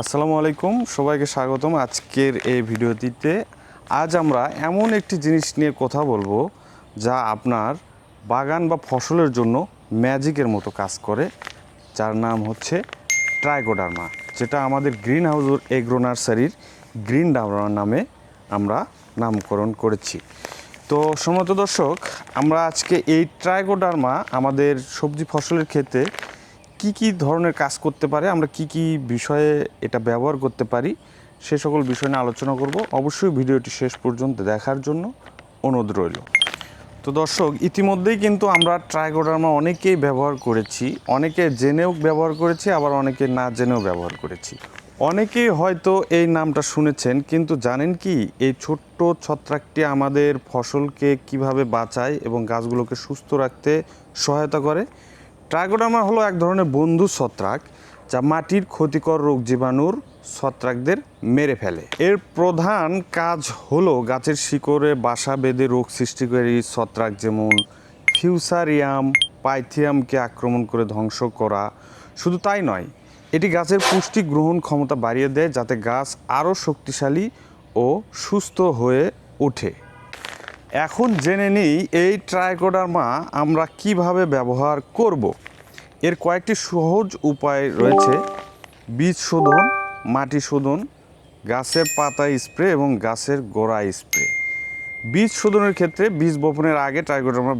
আসসালামু আলাইকুম, সবাইকে স্বাগতম আজকের এই ভিডিওটিতে। আজ আমরা এমন একটি জিনিস নিয়ে কথা বলব যা আপনার বাগান বা ফসলের জন্য ম্যাজিকের মতো কাজ করে, যার নাম হচ্ছে ট্রাইকোডার্মা, যেটা আমাদের গ্রিন হাউস এগ্রো নার্সারির গ্রিন ডার্মা নামে আমরা নামকরণ করেছি। তো সমত দর্শক, আমরা আজকে এই ট্রাইকোডার্মা আমাদের সবজি ফসলের ক্ষেত্রে কি কি ধরনের কাজ করতে পারে, আমরা কি কি বিষয়ে এটা ব্যবহার করতে পারি, সে সকল বিষয় নিয়ে আলোচনা করব। অবশ্যই ভিডিওটি শেষ পর্যন্ত দেখার জন্য অনুরোধ রইল। তো দর্শক, ইতিমধ্যেই কিন্তু আমরা ট্রাইকোডার্মা অনেকেই ব্যবহার করেছি, অনেকে জেনেও ব্যবহার করেছি, আবার অনেকে না জেনেও ব্যবহার করেছি। অনেকেই হয়তো এই নামটা শুনেছেন, কিন্তু জানেন কি, এই ছোট্ট ছত্রাকটি আমাদের ফসলকে কীভাবে বাঁচায় এবং গাছগুলোকে সুস্থ রাখতে সহায়তা করে? ট্রাইকোডার্মা হলো এক ধরনের বন্ধু ছত্রাক যা মাটির ক্ষতিকর রোগ জীবাণুর ছত্রাকদের মেরে ফেলে। এর প্রধান কাজ হলো গাছের শিকড়ে বাসা বেঁধে রোগ সৃষ্টিকারী ছত্রাক যেমন ফিউসারিয়াম, পাইথিয়ামকে আক্রমণ করে ধ্বংস করা। শুধু তাই নয়, এটি গাছের পুষ্টি গ্রহণ ক্ষমতা বাড়িয়ে দেয় যাতে গাছ আরও শক্তিশালী ও সুস্থ হয়ে ওঠে। এখন জেনে নিই এই ট্রাইকোডার্মা আমরা কীভাবে ব্যবহার করব। এর কয়েকটি সহজ উপায় রয়েছে। বীজ শোধন, মাটি শোধন, গাছের পাতা স্প্রে এবং গাছের গোড়া স্প্রে। বীজ শোধনের ক্ষেত্রে বীজ বপনের আগে ট্রাইকোডার্মা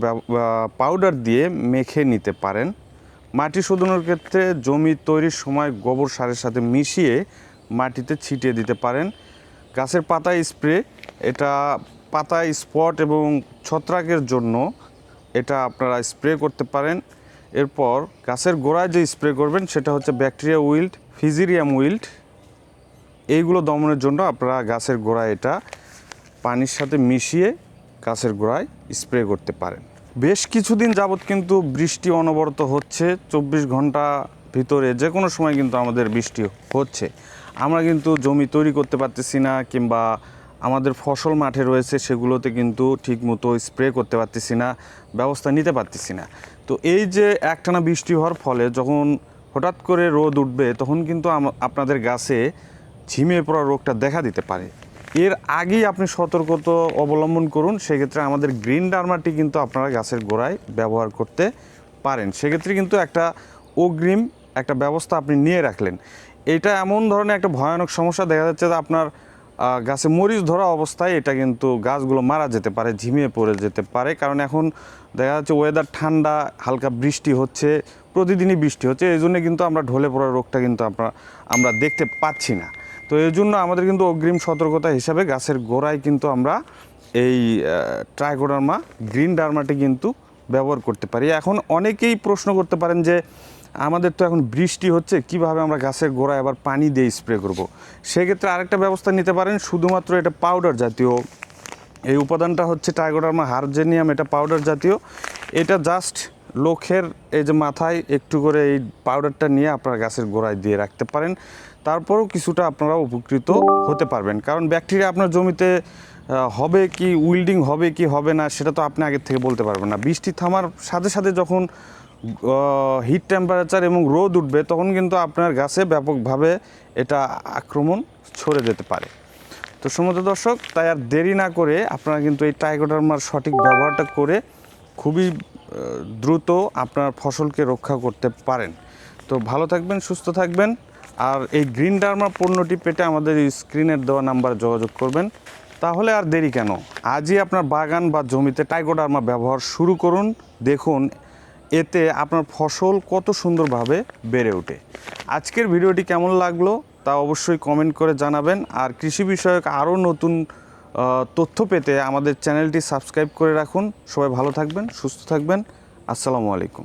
পাউডার দিয়ে মেখে নিতে পারেন। মাটি শোধনের ক্ষেত্রে জমি তৈরির সময় গোবর সারের সাথে মিশিয়ে মাটিতে ছিটিয়ে দিতে পারেন। গাছের পাতা স্প্রে, এটা পাতা স্পট এবং ছত্রাকের জন্য এটা আপনারা স্প্রে করতে পারেন। এরপর গাছের গোড়ায় যে স্প্রে করবেন সেটা হচ্ছে ব্যাকটেরিয়া উইল্ট ফিজিরিয়াম উইল্ট এইগুলো দমনের জন্য আপনারা গাছের গোড়ায় এটা পানির সাথে মিশিয়ে গাছের গোড়ায় স্প্রে করতে পারেন। বেশ কিছুদিন যাবৎ কিন্তু বৃষ্টি অনবরত হচ্ছে, চব্বিশ ঘণ্টা ভিতরে যে কোনো সময় কিন্তু আমাদের বৃষ্টি হচ্ছে। আমরা কিন্তু জমি তৈরি করতে পারতেছি না কিংবা আমাদের ফসল মাঠে রয়েছে, সেগুলোতে কিন্তু ঠিকমতো স্প্রে করতে পারতেছি না, ব্যবস্থা নিতে পারতেছি না। তো এই যে একটানা বৃষ্টি হওয়ার ফলে যখন হঠাৎ করে রোদ উঠবে, তখন কিন্তু আপনাদের গাছে ঝিমিয়ে পড়া রোগটা দেখা দিতে পারে। এর আগেই আপনি সতর্কতা অবলম্বন করুন, সেক্ষেত্রে আমাদের গ্রিন ডার্মাটি কিন্তু আপনারা গাছের গোড়ায় ব্যবহার করতে পারেন। সেক্ষেত্রে কিন্তু একটা অগ্রিম একটা ব্যবস্থা আপনি নিয়ে রাখলেন। এটা এমন ধরনের একটা ভয়ানক সমস্যা দেখা যাচ্ছে যে আপনার গাছে মরিচ ধরা অবস্থায় এটা কিন্তু গাছগুলো মারা যেতে পারে, ঝিমিয়ে পড়ে যেতে পারে। কারণ এখন দেখা যাচ্ছে ওয়েদার ঠান্ডা, হালকা বৃষ্টি হচ্ছে, প্রতিদিনই বৃষ্টি হচ্ছে। এই জন্য কিন্তু আমরা ঢলে পড়া রোগটা কিন্তু আমরা আমরা দেখতে পাচ্ছি না। তো এই জন্য আমাদের কিন্তু অগ্রিম সতর্কতা হিসাবে গাছের গোড়ায় কিন্তু আমরা এই ট্রাইকোডার্মা গ্রিন ডার্মাটি কিন্তু ব্যবহার করতে পারি। এখন অনেকেই প্রশ্ন করতে পারেন যে আমাদের তো এখন বৃষ্টি হচ্ছে, কীভাবে আমরা গাছের গোড়ায় আবার পানি দিয়ে স্প্রে করব? সেক্ষেত্রে আরেকটা ব্যবস্থা নিতে পারেন, শুধুমাত্র এটা পাউডার জাতীয়। এই উপাদানটা হচ্ছে টাইগোডার্মা হার্জেনিয়াম এটা পাউডার জাতীয়। এটা জাস্ট লোকের এই যে মাথায় একটু করে এই পাউডারটা নিয়ে আপনার গাছের গোড়ায় দিয়ে রাখতে পারেন। তারপরেও কিছুটা আপনারা উপকৃত হতে পারবেন। কারণ ব্যাকটেরিয়া আপনার জমিতে হবে কি উইল্ডিং হবে কি, হবে না, সেটা তো আপনি আগের থেকে বলতে পারবেন না। বৃষ্টি থামার সাথে সাথে যখন হিট টেম্পারেচার এবং রোদ উঠবে, তখন কিন্তু আপনার গাছে ব্যাপকভাবে এটা আক্রমণ ছড়ে যেতে পারে। তো সমস্ত দর্শক, তাই আর দেরি না করে আপনারা কিন্তু এই টাইগোডার্মার সঠিক ব্যবহারটা করে খুবই দ্রুত আপনার ফসলকে রক্ষা করতে পারেন। তো ভালো থাকবেন, সুস্থ থাকবেন, আর এই গ্রিন ডার্মা পণ্যটি পেতে আমাদের স্ক্রিনের দেওয়া নাম্বারে যোগাযোগ করবেন। তাহলে আর দেরি কেন? আজই আপনার বাগান বা জমিতে টাইগোডার্মা ব্যবহার শুরু করুন, দেখুন এতে আপনার ফসল কত সুন্দরভাবে বেড়ে ওঠে। আজকের ভিডিওটি কেমন লাগল তা অবশ্যই কমেন্ট করে জানাবেন। আর কৃষি বিষয়ক আরও নতুন তথ্য পেতে আমাদের চ্যানেলটি সাবস্ক্রাইব করে রাখুন। সবাই ভালো থাকবেন, সুস্থ থাকবেন। আসসালামু আলাইকুম।